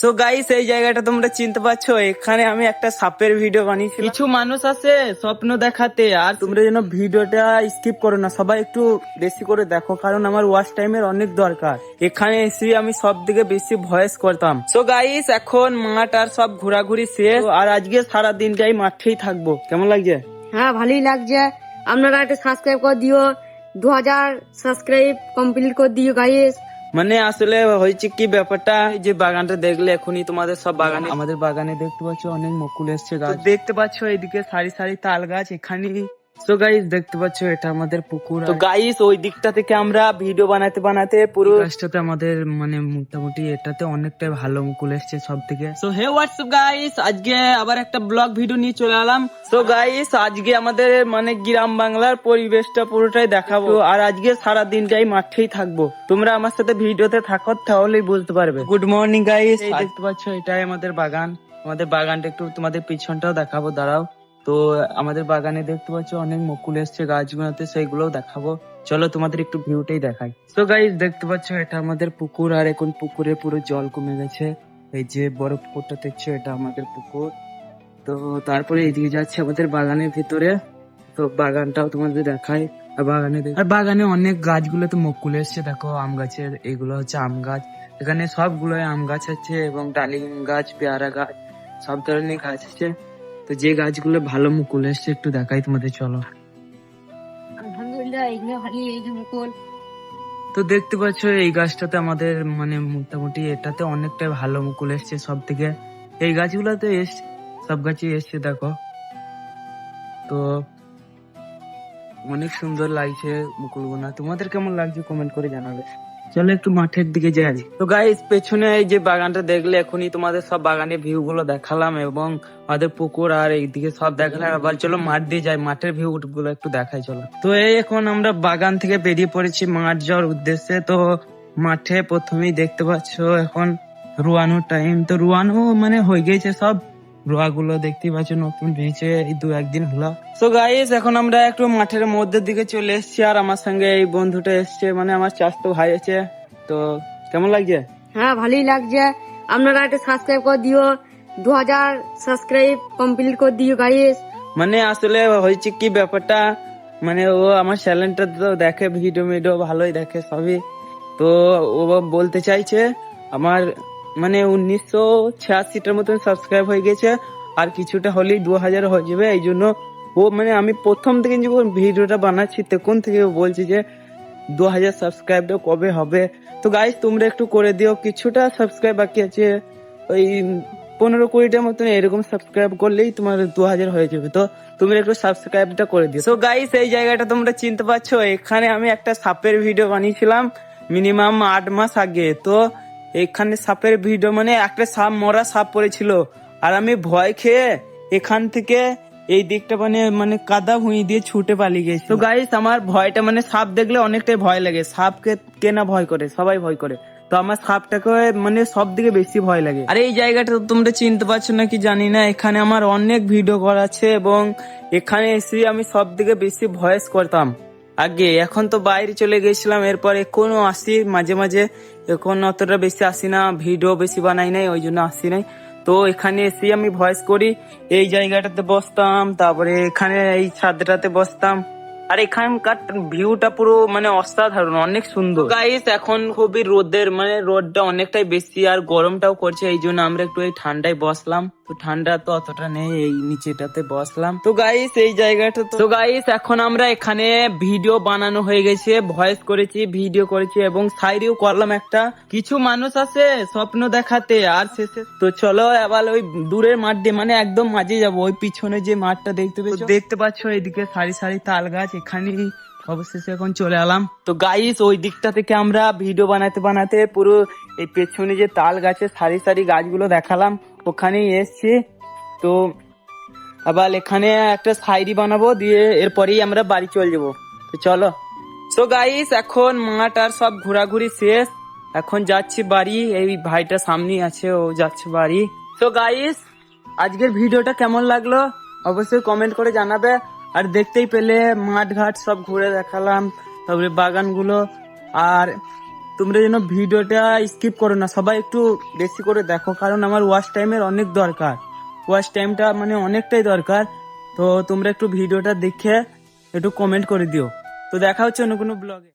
So guys এই জায়গাটা তোমরা চিনতে পারছ এখানে আমি একটা সাপের ভিডিও বানিয়েছি কিছু মানুষ আছে স্বপ্ন দেখাতে আর তোমরা যেন ভিডিওটা স্কিপ করো না সবাই একটু বেশি করে দেখো কারণ আমার ওয়াচ টাইমের অনেক দরকার। এখানে এসে আমি সব দিকে বেশি ভয়েস করতাম। সো গাইস এখন মাঠ আর সব ঘোরাঘুরি শেষ। আর আজকে সারা দিনটাই মাঠেই থাকব। কেমন লাগছে? হ্যাঁ ভালোই লাগছে। আপনারা একটা সাবস্ক্রাইব করে দিও। দু হাজার সাবস্ক্রাইব কমপ্লিট করে দিও গাইস মানে আসলে হয়েছে কি ব্যাপারটা? যে বাগানটা দেখলে এখনই তোমাদের সব বাগানে আমাদের বাগানে দেখতে পাচ্ছ অনেক মুকুল এসছে গাছ। দেখতে পাচ্ছ এদিকে সারি সারি তাল গাছ এখানে তো গাইস দেখতে পাচ্ছ এটা আমাদের পুকুর তো গাইস ওই দিকটা থেকে আমরা ভিডিও বানাতে বানাতে পুরো গাছটাতে আমাদের মানে মোটামুটি এটাতে অনেকটাই ভালো মুকুল এসছে সব থেকে তো হে হোয়াটসঅ্যাপ গাইস আজকে আবার একটা ব্লগ ভিডিও নিয়ে চলে এলাম। তো গাইস আজকে আমাদের মানে গ্রাম বাংলার পরিবেশটা পুরোটাই দেখাবো। আর আজকে সারা দিনটাই মাঠেই থাকব। তোমরা আমার সাথে ভিডিওতে থাকো তাহলেই বুঝতে পারবে। গুড মর্নিং গাইস দেখতে পাচ্ছ এটাই আমাদের বাগান। আমাদের বাগানটা একটু তোমাদের পিছনটাও দেখাবো দাঁড়াও। তো আমাদের বাগানে দেখতে পাচ্ছ অনেক মুকুল এসছে গাছগুলোতে, সেইগুলোও দেখাবো। চলো তোমাদের একটু ভিউটাই দেখাই। তো গাইস দেখতে পাচ্ছ এটা আমাদের পুকুর, আর এখন পুকুরে পুরো জল কমে গেছে। এই যে বড় পুকুরটা দেখছ, এটা আমাদের পুকুর। তো তারপরে এদিকে যাচ্ছে আমাদের বাগানের ভিতরে। তো বাগানটাও তোমাদের দেখাই। আর বাগানে আর বাগানে অনেক গাছগুলো তো মুকুল এসছে। দেখো, আম গাছের, এগুলো হচ্ছে আম গাছ। এখানে সবগুলো আম গাছ আছে এবং ডালিম গাছ, পেয়ারা গাছ, সব ধরনের গাছ আছে। তো যে গাছগুলো ভালো মুকুল এসছে একটু দেখাই তোমাদের চলো। আলহামদুলিল্লাহ এগুলো ভালোই এই যে মুকুল। তো দেখতে পাচ্ছ এই গাছটাতে আমাদের মানে মোটামুটি এটাতে অনেকটাই ভালো মুকুল এসছে সব থেকে এই গাছগুলোতে এস সব গাছই এসছে দেখো। তো অনেক সুন্দর লাগছে মুকুলগুনা তোমাদের কেমন লাগছে কমেন্ট করে জানাবে। চলো একটু মাঠের দিকে যাই তো গাইস পেছনে এই যে বাগানটা দেখলে এখনই তোমাদের সব বাগানের ভিউ গুলো দেখালাম এবং আমাদের পুকুর আর এইদিকে সব দেখালাম। আবার চলো মাঠ দিয়ে যাই, মাঠের ভিউ গুলো একটু দেখাই, চলো। তো এই এখন আমরা বাগান থেকে বেরিয়ে পড়েছি মাঠ যাওয়ার উদ্দেশ্যে। তো মাঠে প্রথমেই দেখতে পাচ্ছ এখন রুয়ানোর টাইম তো রুয়ানো মানে হয়ে গেছে সব গুলো দেখতেই পাচ্ছ নতুন হয়েছে এই দু একদিন হলো। তো গাইস এখন আমরা একটু মাঠের মধ্যের দিকে চলে এসেছি আর আমার সঙ্গে এই বন্ধুটা এসছে মানে আমার চাস্তো ভাই আছে। তো কেমন লাগছে? হ্যাঁ ভালোই লাগছে। আপনারা একটা সাবস্ক্রাইব করে দিও দু হাজার সাবস্ক্রাইব কমপ্লিট করে দিও গাইস মানে আসলে হয়েছে কি ব্যাপারটা মানে ও আমার চ্যানেলটা তো দেখে ভিডিও ভিডিও ভালোই দেখে সবই। তো ও বলতে চাইছে আমার মানে উনিশশো ছিয়াশিটার মতন সাবস্ক্রাইব হয়ে গেছে, আর কিছুটা হলেই দু হাজার হয়ে যাবে, এই জন্য ও মানে আমি প্রথম থেকে যখন ভিডিওটা বানাচ্ছি, তখন থেকে বলছি যে দু হাজার সাবস্ক্রাইবটা কবে হবে। তো গাইজ তোমরা একটু করে দিও, কিছুটা সাবস্ক্রাইব বাকি আছে, ওই পনেরো কুড়িটার মতন এরকম সাবস্ক্রাইব করলেই তোমার দু হাজার হয়ে যাবে। তো তুমি একটু সাবস্ক্রাইবটা করে দিও। তো গাইস এই জায়গাটা তোমরা চিনতে পারছ, এখানে আমি একটা সাপের ভিডিও বানিয়েছিলাম মিনিমাম আট মাস আগে। তো এখানে সাপের ভিডিও মানে একটা সাপ, মরা সাপ পড়েছিল। আর আমি ভয় খেয়ে এখান থেকে এই দিকটা মানে মানে কাদা ভুঁই দিয়ে ছুটে পালিয়ে গেছি। তো গাইস আমার ভয়টা মানে সাপ দেখলে অনেকটাই ভয় লাগে। সাপকে কে না ভয় করে? সবাই ভয় করে। তো আমার সাপটাকে মানে সব দিকে বেশি ভয় লাগে। আর এই জায়গাটা তো তোমরা চিনতে পারছ না কি জানি না। এখানে আমার অনেক ভিডিও করা আছে এবং এখানে এসে আমি সব দিকে বেশি ভয়েস করতাম। আগে, এখন তো বাইরে চলে গেছিলাম, এরপরে এখনও আসি মাঝে মাঝে। এখন অতটা বেশি আসি না, ভিডিও বেশি বানাই নাই, ওই জন্য আসি নাই। তো এখানে এসে আমি ভয়েস করি, এই জায়গাটাতে বসতাম, তারপরে এখানে এই ছাদটাতে বসতাম। আর এখানকার ভিউটা পুরো মানে অসাধারণ অনেক সুন্দর। গাইস এখন খুবই রোদের মানে রোদটা অনেকটাই বেশি আর গরমটাও করছে এই জন্য আমরা একটু এই ঠান্ডায় বসলাম। তো ঠান্ডা তো অতটা নেই এই নিচেটাতে বসলাম। তো গাইস এই জায়গাটা তো গাইস এখন আমরা এখানে ভিডিও বানানো হয়ে গেছে ভয়েস করেছি ভিডিও করেছি এবং সাইডেও করলাম একটা। কিছু মানুষ আছে স্বপ্ন দেখাতে আর শেষে তো চলো এবার ওই দূরের মাঠ দিয়ে মানে একদম মাঝে যাব ওই পিছনে যে মাঠটা দেখতে দেখতে পাচ্ছ এদিকে সারি সারি তাল গাছ এখানেই অবশেষে এখন চলে এলাম। তো গাইস ওই দিকটা থেকে আমরা ভিডিও বানাতে বানাতে পুরো এই পেছনে যে তাল গাছের সারি সারি গাছগুলো দেখালাম, ওখানেই এসছি। তো আবার এখানে একটা সাইরি বানাবো, দিয়ে এরপরেই আমরা বাড়ি চলে যাব। তো চলো। তো গাইস এখন মাঠ আর সব ঘোরাঘুরি শেষ। এখন যাচ্ছি বাড়ি, এই ভাইটা সামনেই আছে, ও যাচ্ছে বাড়ি। তো গাইস আজকের ভিডিওটা কেমন লাগল? অবশ্যই কমেন্ট করে জানাবে। আর দেখতেই পেলে মাঠ ঘাট সব ঘুরে দেখালাম, তারপরে বাগানগুলো। আর তোমরা যেন ভিডিওটা স্কিপ করো না, সবাই একটু বেশি করে দেখো, কারণ আমার ওয়াচ টাইমের অনেক দরকার। ওয়াশ টাইমটা মানে অনেকটাই দরকার। তো তোমরা একটু ভিডিওটা দেখে একটু কমেন্ট করে দিও। তো দেখা হচ্ছে অন্য কোনো ব্লগে